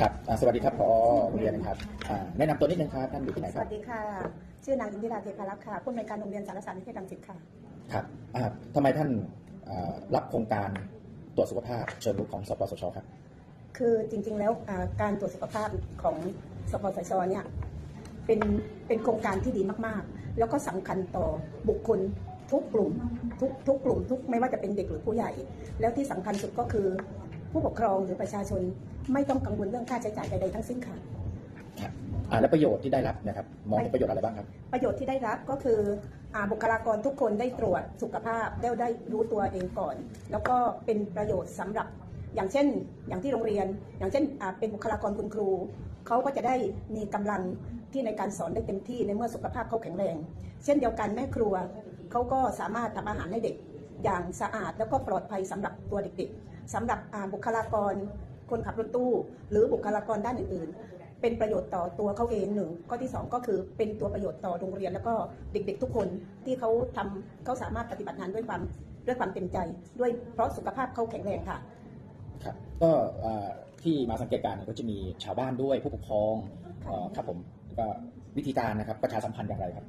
ครับอ่าสวัสดีครับพอโรงเรียนนะครับอ่าแนะนำตัวนิดนึงครับท่านอยู่ที่ไหนสครัวับสดีค่ะ ชื่อนางอินทิราเทพารักษ์ค่ะผู้อำนวยการโรงเรียนสารสารนิเทศรังสิตค่ะ ครับอ่าทำไมท่านอ่ารับโครงการตรวจสุขภาพเชิงรุกของสปสชครับ คือจริงๆ แล้วอ่าการตรวจสุขภาพของสปสชเนี่ยเป็นเป็นโครงการที่ดีมากๆ แล้วก็สำคัญต่อบุคคลทุกกลุ่มทุกทุกกลุ่มทุกไม่ว่าจะเป็นเด็กหรือผู้ใหญ่ แล้วที่สำคัญสุดก็คือ ผู้ปกครองหรือประชาชนไม่ต้องกังวลเรื่องค่าใช้จ่ายใดๆทั้งสิ้นค่ะครับอ่าและประโยชน์ที่ได้รับนะครับมองเห็นประโยชน์อะไรบ้างครับ ประโยชน์ที่ได้รับก็คืออาบุคลากรทุกคนได้ตรวจสุขภาพได้ได้รู้ตัวเองก่อน แล้วก็เป็นประโยชน์สำหรับอย่างเช่น อย่างที่โรงเรียน อย่างเช่นอ่าเป็นบุคลากรคุณครูเขาก็จะได้มีกำลังที่ในการสอนได้เต็มที่ในเมื่อสุขภาพเขาแข็งแรง เช่นเดียวกันแม่ครัวเขาก็สามารถทำอาหารให้เด็ก อย่างสะอาดแล้วก็ปลอดภัยสำหรับตัวเด็กๆสำหรับอ่าบุคลากรคนขับรถตู้ หรือบุคลากรด้านอื่นๆ เป็นประโยชน์ต่อตัวเขาเองหนึ่งข้อที่สองก็คือเป็นตัวประโยชน์ต่อโรงเรียน แล้วก็เด็กๆ ทุกคนที่เขาทำเขาสามารถปฏิบัติงานด้วยความด้วยความเต็มใจ ด้วยเพราะสุขภาพเขาแข็งแรงค่ะครับก็อ่าที่มาสังเกตการณ์เนี่ยก็จะมีชาวบ้านด้วยผู้ปกครองเอ่อครับผมแล้วก็วิธีการนะครับประชาสัมพันธ์อย่างไรครับ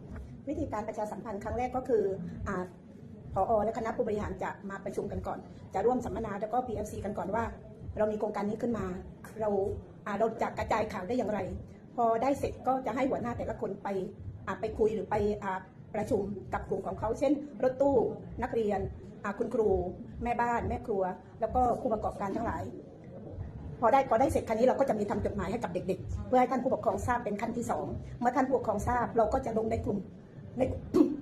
วิธีการประชาสัมพันธ์ครั้งแรกก็คืออ่า พอและคณะผู้บริหารจะมาประชุมกันก่อน จะร่วมสัมมนาแล้วก็ PFC กันก่อนว่า เรามีโครงการนี้ขึ้นมา เราอาเราจะกระจายข่าวได้อย่างไร พอได้เสร็จก็จะให้หัวหน้าแต่ละคนไปไปคุยหรือไปอประชุมกับกลุ่มของเขา เช่น รถตู้นักเรียนคุณครู แม่บ้าน แม่ครัว แล้วก็ผู้ประกอบการทั้งหลาย พอได้พอได้เสร็จครั้นี้เราก็จะมีทำจดหมายให้กับเด็ก ๆ เพื่อให้ท่านผู้ปกครองทราบเป็นขั้นที่สองเมื่อท่านผู้ปกครองทราบเราก็จะลงในกลุ่มใน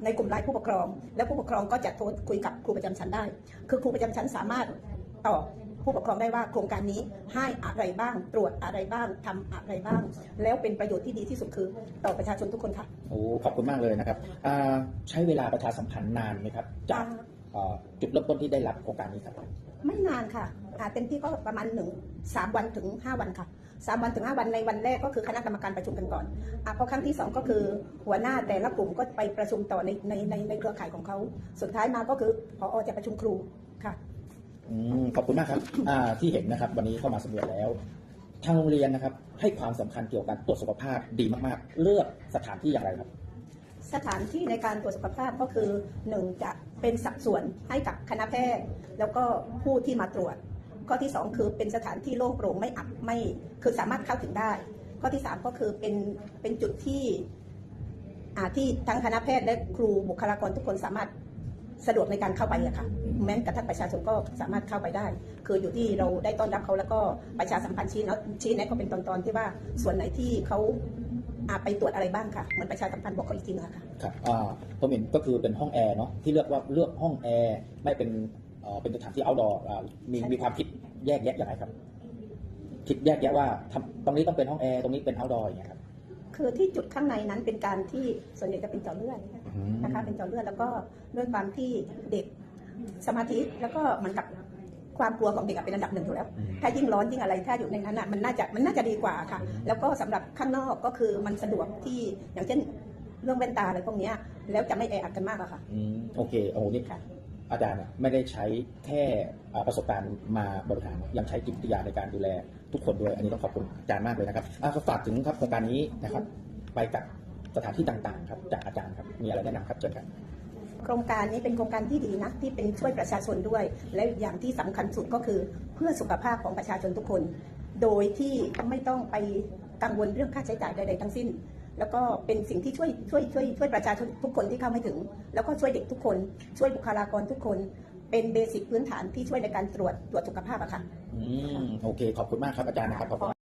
ในกลุ่มไลน์ผู้ปกครอง แล้วผู้ปกครองก็จะโทรคุยกับครูประจำชั้นได้ คือครูประจำชั้นสามารถตอบผู้ปกครองได้ว่าโครงการนี้ให้อะไรบ้าง ตรวจอะไรบ้างทำอะไรบ้าง แล้วเป็นประโยชน์ที่ดีที่สุดคือ ต่อประชาชนทุกคนค่ะโอ้ขอบคุณมากเลยนะครับอ่าใช้เวลาประชาสัมพันธ์นานไหมครับจากเอ่อจุดเริ่มต้นที่ได้รับโครงการนี้ครับไม่นานค่ะอ่าเต็มที่ก็ประมาณหนึ่งสามวันถึงห้าวันค่ะ สามวันถึงห้าวันในวันแรกก็คือคณะกรรมการประชุมกันก่อนอ่าพอครั้งที่สองก็คือหัวหน้าแต่ละกลุ่มก็ไปประชุมต่อในในในในเครือข่ายของเขา สุดท้ายมาก็คือพอจะประชุมครูค่ะอืมขอบคุณมากครับอ่าที่เห็นนะครับ วันนี้เข้ามาสำรวจแล้ว ทางโรงเรียนนะครับ ให้ความสำคัญเกี่ยวกับการตรวจสุขภาพดีมากๆ เลือกสถานที่อย่างไรครับ สถานที่ในการตรวจสุขภาพก็คือหนึ่งจะเป็นสัดส่วนให้กับคณะแพทย์แล้วก็ผู้ที่มาตรวจ ข้อที่สองคือเป็นสถานที่โล่งโปร่งไม่อับไม่คือสามารถเข้าถึงได้ ข้อที่สามก็คือเป็นเป็นจุดที่ที่ทั้งคณะแพทย์และครูบุคลากรทุกคนสามารถสะดวกในการเข้าไปอะค่ะแม้กระทั่งประชาชนก็สามารถเข้าไปได้ คืออยู่ที่เราได้ต้อนรับเขาแล้วก็ประชาสัมพันธ์ชี้นะชี้แนะก็เป็นตอนๆที่ว่าส่วนไหนที่เขาอาไปตรวจอะไรบ้างค่ะเหมือนประชาสัมพันธ์บอกเขาอีกทีนึงอะค่ะครับอ่าผมเห็นก็คือเป็นห้องแอร์เนาะที่เลือกว่าเลือกห้องแอร์ไม่เป็นเป็นสถานที่ outdoor อ่ามีมีความคิด แยกแยะอย่างไรครับ คิดแยกแยะว่าทำตรงนี้ต้องเป็นห้องแอร์ตรงนี้เป็น outdoor อย่างเงี้ยครับ คือที่จุดข้างในนั้นเป็นการที่ส่วนใหญ่จะเป็นเจาะเลือดอืมนะคะ เป็นเจาะเลือดแล้วก็ด้วยความที่เด็กสมาธิแล้วก็เหมือนกับความกลัวของเด็กอะเป็นอันดับหนึ่งอยู่แล้วอืมถ้ายิ่งร้อนยิ่งอะไร ถ้าอยู่ในนั้นน่ะมันน่าจะมันน่าจะดีกว่าค่ะ แล้วก็สำหรับข้างนอกก็คือมันสะดวกที่อย่างเช่นเรื่องแว่นตาอะไรพวกเนี้ยแล้วจะไม่แออัดกันมากอะค่ะอืมโอเคโอ้โหนี่ค่ะ อาจารย์ไม่ได้ใช้แค่ประสบการณ์มาบริหารยังใช้จิตวิทยาในการดูแลทุกคนด้วย อันนี้ต้องขอบคุณอาจารย์มากเลยนะครับอะก็ฝากถึงครับโครงการนี้นะครับ ไปกับสถานที่ต่างๆ ครับจากอาจารย์ครับมีอะไรแนะนำครับเชิญครับโครงการนี้เป็นโครงการที่ดีนะที่เป็นช่วยประชาชนด้วย และอย่างที่สำคัญสุดก็คือเพื่อสุขภาพของประชาชนทุกคน โดยที่ไม่ต้องไปกังวลเรื่องค่าใช้จ่ายใดๆทั้งสิ้น แล้วก็เป็นสิ่งที่ช่วยช่วยช่วยช่วยประชาชนทุกคนที่เข้าไม่ถึง แล้วก็ช่วยเด็กทุกคน ช่วยบุคลากรทุกคน เป็นเบสิกพื้นฐานที่ช่วยในการตรวจตรวจสุขภาพอะค่ะ อืม โอเค ขอบคุณมากครับอาจารย์นะครับขอบคุณ